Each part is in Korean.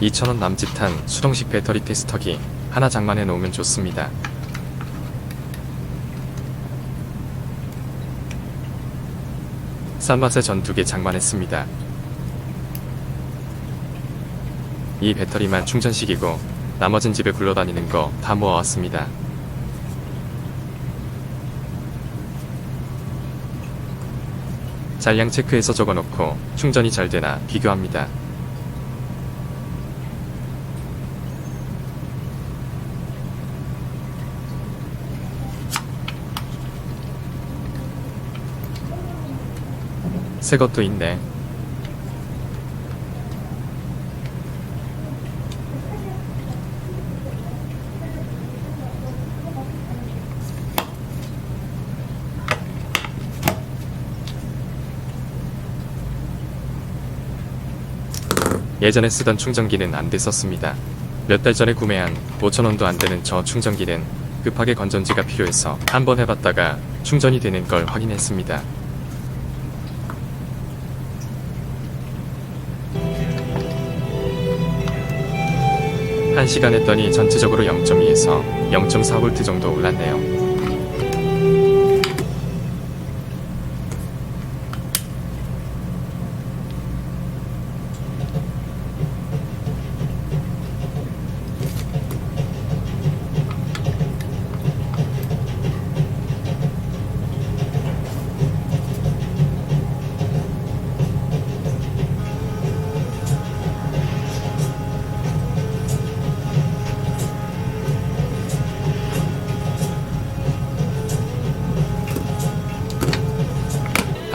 2,000원 남짓한 수동식 배터리 테스터기 하나 장만해 놓으면 좋습니다. 싼 맛에 전 두 개 장만했습니다. 이 배터리만 충전식이고 나머진 집에 굴러다니는 거 다 모아왔습니다. 잔량 체크해서 적어놓고 충전이 잘 되나 비교합니다. 새 것도 있네. 예전에 쓰던 충전기는 안 됐었습니다. 몇 달 전에 구매한 5천원도 안 되는 저 충전기는 급하게 건전지가 필요해서 한번 해봤다가 충전이 되는 걸 확인했습니다. 한 시간 했더니 전체적으로 0.2에서 0.4V 정도 올랐네요.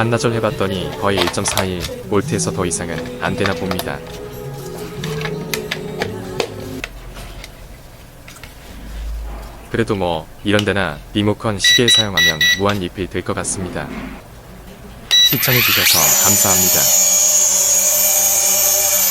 반나절 해봤더니 거의 1.41 볼트에서 더 이상은 안 되나 봅니다. 그래도 뭐 이런 데나 리모컨 시계 사용하면 무한 리필 될 것 같습니다. 시청해주셔서 감사합니다.